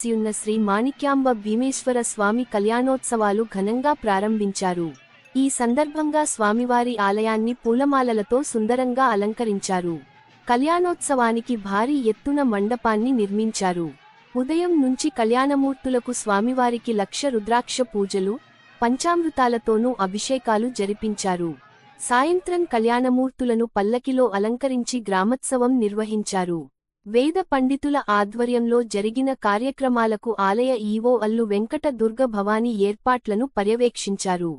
వేంచేసియున్న శ్రీ మాణిక్యాంబ భీమేశ్వర స్వామి కళ్యాణోత్సవాలు ఘనంగా ప్రారంభించారు. ఈ సందర్భంగా స్వామివారి ఆలయాన్ని పూలమాలలతో సుందరంగా అలంకరించారు. కళ్యాణోత్సవానికి భారీ ఎత్తున మండపాన్ని నిర్మించారు. ఉదయం నుంచి కళ్యాణమూర్తులకు స్వామివారికి లక్ష రుద్రాక్ష పూజలు పంచామృతాలతోనూ అభిషేకాలు జరిపించారు. సాయంత్రం కళ్యాణమూర్తులను పల్లకిలో అలంకరించి గ్రామోత్సవం నిర్వహించారు. వేద పండితుల ఆధ్వర్యంలో జరిగిన కార్యక్రమాలకు ఆలయ ఈవో అల్లు వెంకట దుర్గ భవానీ ఏర్పాట్లను పర్యవేక్షించారు.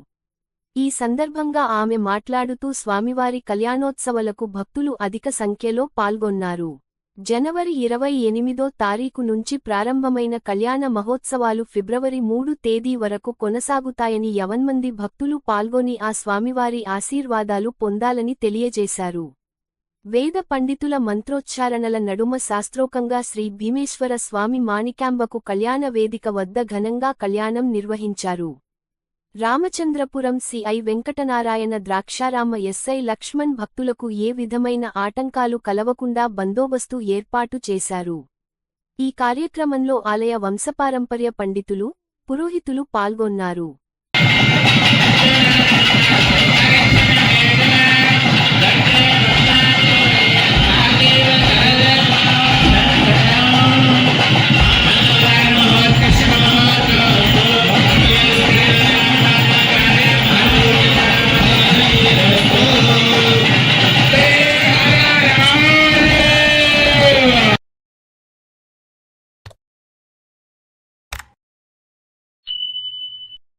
ఈ సందర్భంగా ఆమె మాట్లాడుతూ స్వామివారి కళ్యాణోత్సవాలకు భక్తులు అధిక సంఖ్యలో పాల్గొన్నారు. జనవరి ఇరవై ఎనిమిదో తారీఖు నుంచి ప్రారంభమైన కళ్యాణ మహోత్సవాలు ఫిబ్రవరి మూడు తేదీ వరకు కొనసాగుతాయని యవన్మంది భక్తులు పాల్గొని ఆ స్వామివారి ఆశీర్వాదాలు పొందాలని తెలియజేశారు. వేద పండితుల మంత్రోచ్చారణల నడుమ శాస్త్రోకంగా శ్రీ భీమేశ్వర స్వామి మాణికాంబకు కళ్యాణ వేదిక వద్ద ఘనంగా కళ్యాణం నిర్వహించారు. రామచంద్రపురం సిఐ వెంకటనారాయణ ద్రాక్షారామ ఎస్ఐ లక్ష్మణ్ భక్తులకు ఏ విధమైన ఆటంకాలు కలవకుండా బందోబస్తు ఏర్పాటు చేశారు. ఈ కార్యక్రమంలో ఆలయ వంశపారంపర్య పండితులు పురోహితులు పాల్గొన్నారు.